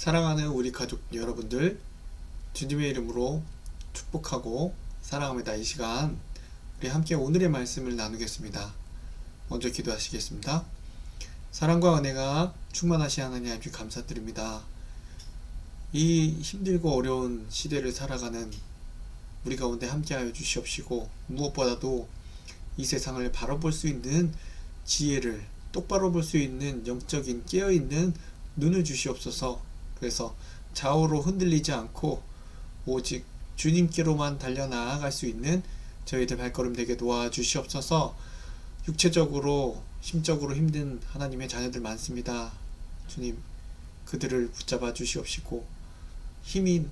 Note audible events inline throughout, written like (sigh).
사랑하는 우리 가족 여러분들, 주님의 이름으로 축복하고 사랑합니다. 이 시간 우리 함께 오늘의 말씀을 나누겠습니다. 먼저 기도하시겠습니다. 사랑과 은혜가 충만하시 하나님 아버지 감사드립니다. 이 힘들고 어려운 시대를 살아가는 우리 가운데 함께하여 주시옵시고 무엇보다도 이 세상을 바라볼 수 있는 지혜를 똑바로 볼 수 있는 영적인 깨어있는 눈을 주시옵소서 그래서 좌우로 흔들리지 않고 오직 주님께로만 달려 나아갈 수 있는 저희들 발걸음 되게 도와주시옵소서. 육체적으로 심적으로 힘든 하나님의 자녀들 많습니다. 주님 그들을 붙잡아 주시옵시고 힘이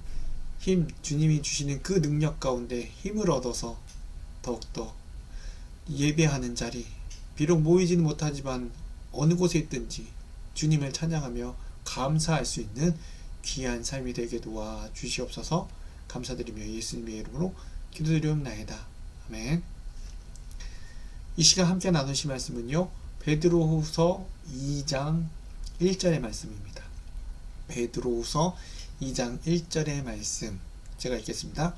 힘 주님이 주시는 그 능력 가운데 힘을 얻어서 더욱더 예배하는 자리 비록 모이지는 못하지만 어느 곳에 있든지 주님을 찬양하며 감사할 수 있는 귀한 삶이 되게 도와 주시옵소서 감사드리며 예수님의 이름으로 기도드리옵나이다. 아멘. 이 시간 함께 나누실 말씀은요. 베드로후서 2장 1절의 말씀입니다. 베드로후서 2장 1절의 말씀 제가 읽겠습니다.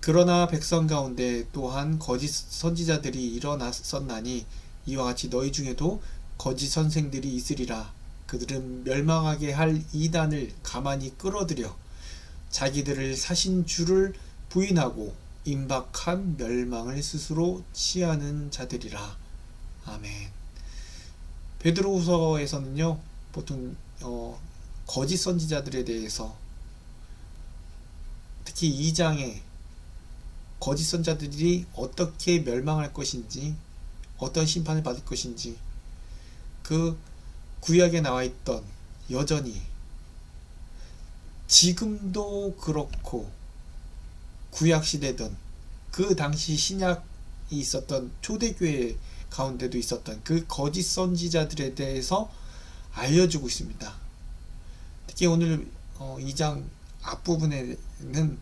그러나 백성 가운데 또한 거짓 선지자들이 일어났었나니 이와 같이 너희 중에도 거짓 선생들이 있으리라 그들은 멸망하게 할 이단을 가만히 끌어들여 자기들을 사신 주를 부인하고 임박한 멸망을 스스로 취하는 자들이라. 아멘. 베드로후서에서는요 보통 어, 거짓 선지자들에 대해서 특히 2장에 거짓 선자들이 어떻게 멸망할 것인지 어떤 심판을 받을 것인지 그 구약에 나와 있던 여전히 지금도 그렇고 구약 시대든 그 당시 신약이 있었던 초대교회 가운데도 있었던 그 거짓 선지자들에 대해서 알려주고 있습니다. 특히 오늘 2장 앞부분에는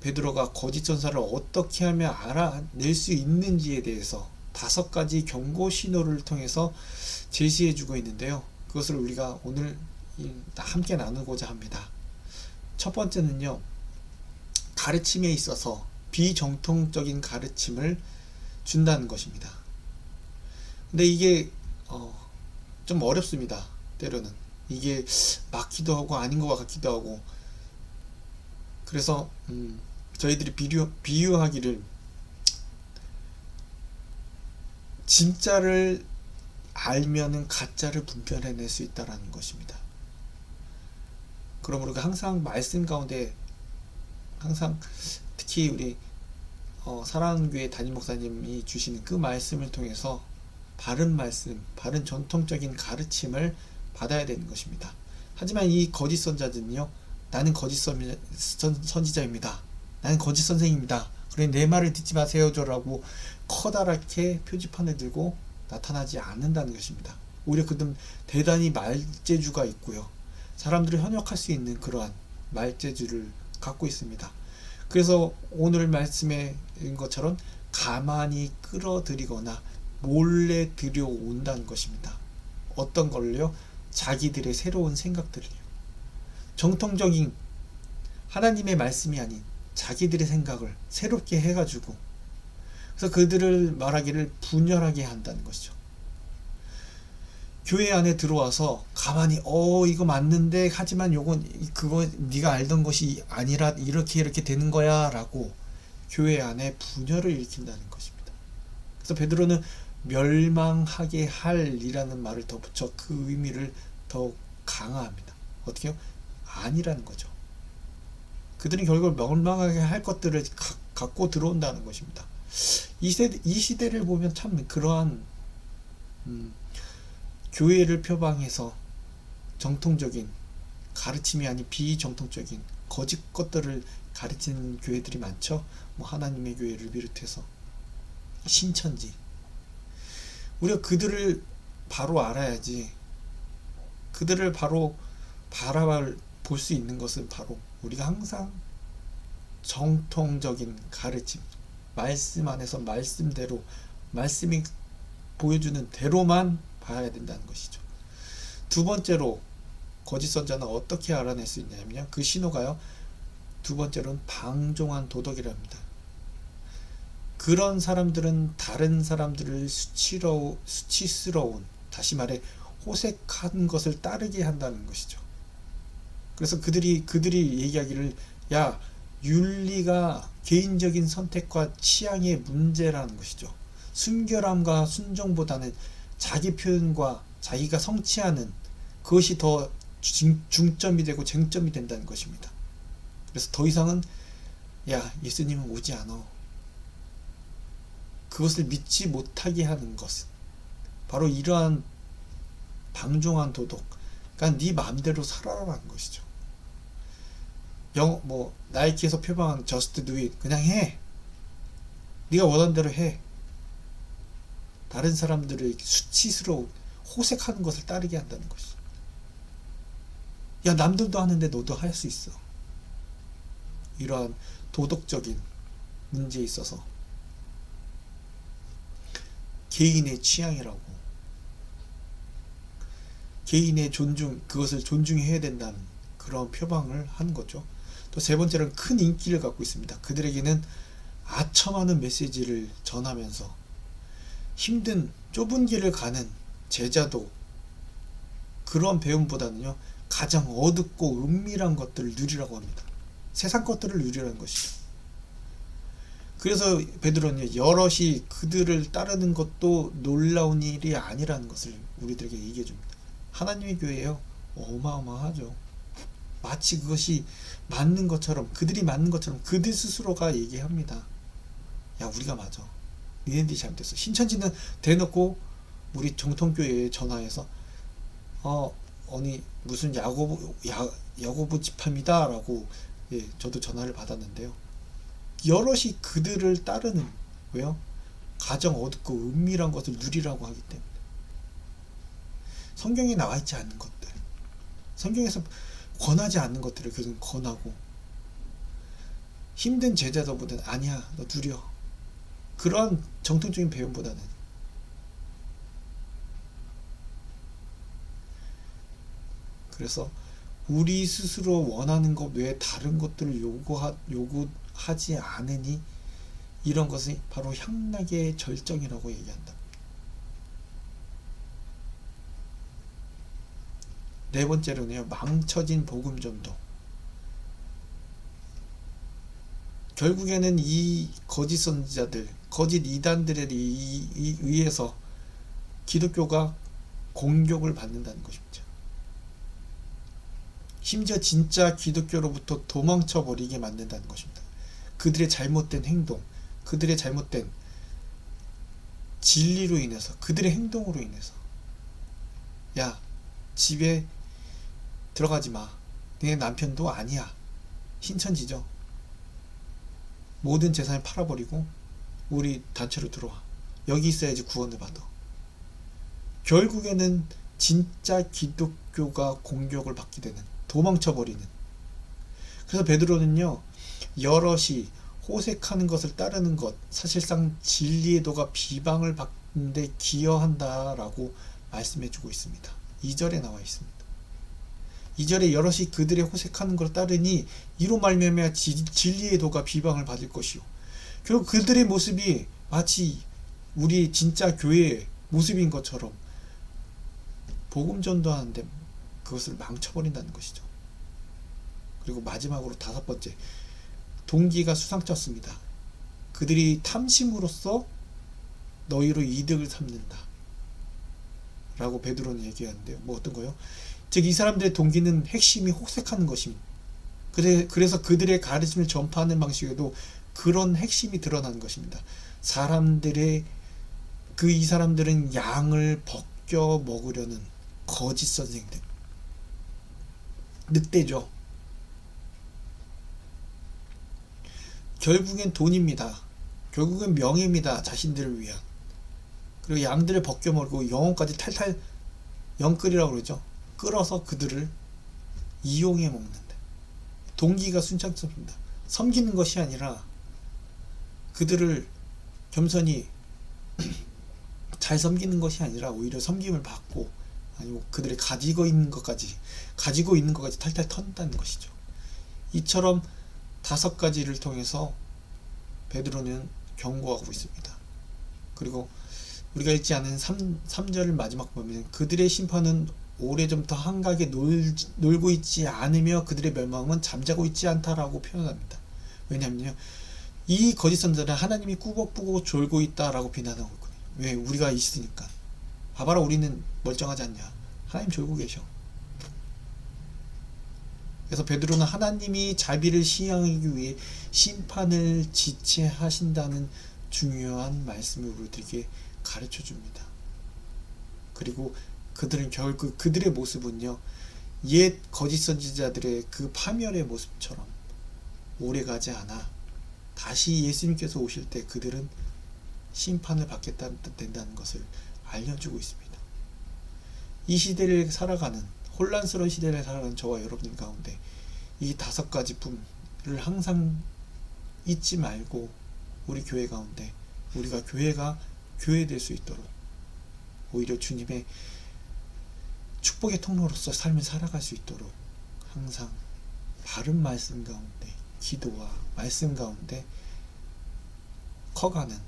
베드로가 거짓 전사를 어떻게 하면 알아낼 수 있는지에 대해서 다섯 가지 경고 신호를 통해서 제시해 주고 있는데요. 그것을 우리가 오늘 함께 나누고자 합니다. 첫 번째는요. 가르침에 있어서 비정통적인 가르침을 준다는 것입니다. 근데 이게 어, 좀 어렵습니다. 때로는 이게 맞기도 하고 아닌 것 같기도 하고 그래서 음, 저희들이 비유, 비유하기를 진짜를 알면은 가짜를 분별해낼 수 있다라는 것입니다. 그러므로 항상 말씀 가운데 항상 특히 우리 어, 사랑교회 담임 목사님이 주시는 그 말씀을 통해서 바른 말씀, 바른 전통적인 가르침을 받아야 되는 것입니다. 하지만 이 거짓 선자들은요, 나는 거짓 선, 선, 선지자입니다. 나는 거짓 선생입니다. 그래 내 말을 듣지 마세요라고 커다랗게 표지판을 들고 나타나지 않는다는 것입니다. 오히려 그들은 대단히 말재주가 있고요. 사람들을 현혹할 수 있는 그러한 말재주를 갖고 있습니다. 그래서 오늘 말씀에 인 것처럼 가만히 끌어들이거나 몰래 들여온다는 것입니다. 어떤 걸요? 자기들의 새로운 생각들을요. 정통적인 하나님의 말씀이 아닌 자기들의 생각을 새롭게 해가지고 그래서 그들을 말하기를 분열하게 한다는 것이죠. 교회 안에 들어와서 가만히 어 이거 맞는데 하지만 요건 그거 네가 알던 것이 아니라 이렇게 이렇게 되는 거야라고 교회 안에 분열을 일으킨다는 것입니다. 그래서 베드로는 멸망하게 할이라는 말을 더 붙여 그 의미를 더 강화합니다. 어떻게요? 아니라는 거죠. 그들은 결국 멸망하게 할 것들을 가, 갖고 들어온다는 것입니다. 이 세대 이 시대를 보면 참 그러한 음, 교회를 표방해서 정통적인 가르침이 아닌 비정통적인 거짓 것들을 가르치는 교회들이 많죠. 뭐 하나님의 교회를 비롯해서 신천지. 우리가 그들을 바로 알아야지. 그들을 바로 바라볼 수 있는 것은 바로 우리가 항상 정통적인 가르침, 말씀 안에서 말씀대로, 말씀이 보여주는 대로만 봐야 된다는 것이죠. 두 번째로 거짓 선자는 어떻게 알아낼 수 있냐면요. 그 신호가요. 두 번째로는 방종한 도덕이랍니다. 그런 사람들은 다른 사람들을 수치로, 수치스러운, 다시 말해 호색한 것을 따르게 한다는 것이죠. 그래서 그들이, 그들이 얘기하기를, 야, 윤리가 개인적인 선택과 취향의 문제라는 것이죠. 순결함과 순종보다는 자기 표현과 자기가 성취하는 그것이 더 중점이 되고 쟁점이 된다는 것입니다. 그래서 더 이상은 야 예수님은 오지 않아. 그것을 믿지 못하게 하는 것 바로 이러한 방종한 도덕. 그러니까 네 마음대로 살아라는 것이죠. 영, 뭐 나이키에서 표방한 just do it 그냥 해. 네가 원하는 대로 해. 다른 사람들을 수치스러워 호색하는 것을 따르게 한다는 것이. 야 남들도 하는데 너도 할 수 있어. 이러한 도덕적인 문제에 있어서 개인의 취향이라고 개인의 존중 그것을 존중해야 된다는 그런 표방을 하는 거죠. 또 세 번째로는 큰 인기를 갖고 있습니다. 그들에게는 아첨하는 메시지를 전하면서 힘든 좁은 길을 가는 제자도 그런 배움보다는요 가장 어둡고 은밀한 것들을 누리라고 합니다. 세상 것들을 누리라는 것이죠. 그래서 베드로는 여럿이 그들을 따르는 것도 놀라운 일이 아니라는 것을 우리들에게 얘기해 줍니다. 하나님의 교회예요. 어마어마하죠. 마치 그것이 맞는 것처럼 그들이 맞는 것처럼 그들 스스로가 얘기합니다. 야 우리가 맞아. 니네들이 잘못했어. 신천지는 대놓고 우리 정통교회에 전화해서 어 어니 무슨 야고보 야 야고보 집합이다라고 예 저도 전화를 받았는데요. 여럿이 그들을 따르는 왜요? 가정 어둡고 은밀한 것을 누리라고 하기 때문에 성경에 나와 있지 않는 것들. 성경에서 권하지 않는 것들을 그들은 권하고 힘든 제자들보다는 아니야 너 누려 그러한 정통적인 배움보다는. 그래서 우리 스스로 원하는 것 외에 다른 것들을 요구하, 요구하지 않으니 이런 것이 바로 향락의 절정이라고 얘기한다. 네 번째로는요, 망쳐진 복음 전도. 결국에는 이 거짓 선지자들, 거짓 이단들에 의해서 기독교가 공격을 받는다는 것입니다. 심지어 진짜 기독교로부터 도망쳐 버리게 만든다는 것입니다. 그들의 잘못된 행동, 그들의 잘못된 진리로 인해서, 그들의 행동으로 인해서, 야, 집에 들어가지 마. 내 남편도 아니야. 신천지죠. 모든 재산을 팔아버리고 우리 단체로 들어와. 여기 있어야지 구원을 받아. 결국에는 진짜 기독교가 공격을 받게 되는 도망쳐버리는 그래서 베드로는요 여럿이 호색하는 것을 따르는 것 사실상 진리의 도가 비방을 받는데 기여한다라고 말씀해주고 있습니다. 2절에 나와 있습니다. 2절에 여럿이 그들의 호색하는 걸 따르니 이로 말미암아 진리의 도가 비방을 받을 것이요. 결국 그들의 모습이 마치 우리 진짜 교회의 모습인 것처럼 복음 전도하는데 그것을 망쳐버린다는 것이죠. 그리고 마지막으로 다섯 번째 동기가 수상쩍습니다. 그들이 탐심으로써 너희로 이득을 삼는다. 라고 베드로는 얘기하는데요. 뭐 어떤 거요? 즉 이 사람들의 동기는 핵심이 혹색하는 것입니다. 그래, 그래서 그들의 가르침을 전파하는 방식에도 그런 핵심이 드러난 것입니다. 사람들의 그 이 사람들은 양을 벗겨 먹으려는 거짓 선생들. 늑대죠. 결국엔 돈입니다. 결국엔 명예입니다. 자신들을 위한. 그리고 양들을 벗겨 먹고 영혼까지 탈탈 영끌이라고 그러죠. 끌어서 그들을 이용해 먹는다. 동기가 순창습니다. 섬기는 것이 아니라 그들을 겸손히 (clears throat) 잘 섬기는 것이 아니라 오히려 섬김을 받고 아니고 그들이 가지고 있는 것까지 가지고 있는 것까지 탈탈 턴다는 것이죠. 이처럼 다섯 가지를 통해서 베드로는 경고하고 있습니다. 그리고 우리가 읽지 않은 3, 삼절을 마지막 보면 그들의 심판은 오래전부터 한가하게 놀, 놀고 있지 않으며 그들의 멸망은 잠자고 있지 않다라고 표현합니다. 왜냐하면요. 이 거짓 선자는 하나님이 꾸벅꾸벅 졸고 있다라고 비난하고 있거든요. 왜? 우리가 있으니까. 봐봐라 우리는 멀쩡하지 않냐. 하나님 졸고 계셔. 그래서 베드로는 하나님이 자비를 시행하기 위해 심판을 지체하신다는 중요한 말씀을 우리들에게 가르쳐 줍니다. 그리고 그들은 결국 그들의 모습은요 옛 거짓 선지자들의 그 파멸의 모습처럼 오래가지 않아 다시 예수님께서 오실 때 그들은 심판을 받겠다 된다는 것을 알려주고 있습니다. 이 시대를 살아가는 혼란스러운 시대를 살아가는 저와 여러분 가운데 이 다섯 가지 품을 항상 잊지 말고 우리 교회 가운데 우리가 교회가 교회 될 수 있도록 오히려 주님의 축복의 통로로서 삶을 살아갈 수 있도록 항상 바른 말씀 가운데 기도와 말씀 가운데 커가는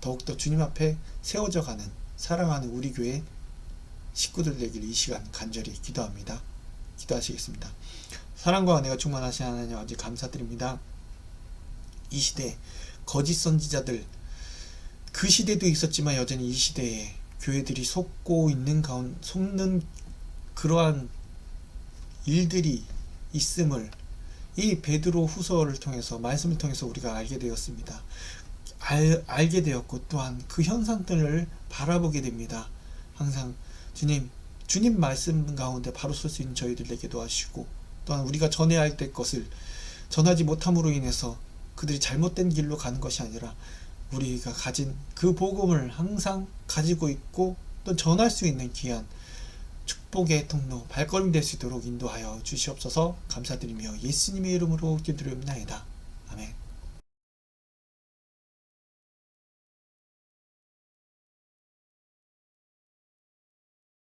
더욱더 주님 앞에 세워져 가는 사랑하는 우리 교회 식구들 되길 이 시간 간절히 기도합니다. 기도하시겠습니다. 사랑과 은혜가 충만하신 하나님 아버지 감사드립니다. 이 시대 거짓 선지자들 그 시대도 있었지만 여전히 이 시대에 교회들이 속고 있는 가운 속는 그러한 일들이 있음을 이 베드로 후서를 통해서 말씀을 통해서 우리가 알게 되었습니다. 알, 알게 되었고 또한 그 현상들을 바라보게 됩니다. 항상 주님, 주님 말씀 가운데 바로 설 수 있는 저희들에게 도와주시고 또한 우리가 전해야 할 때 것을 전하지 못함으로 인해서 그들이 잘못된 길로 가는 것이 아니라 우리가 가진 그 복음을 항상 가지고 있고 또 전할 수 있는 귀한 축복의 통로 발걸음이 될 수 있도록 인도하여 주시옵소서 감사드리며 예수님의 이름으로 기도드립니다.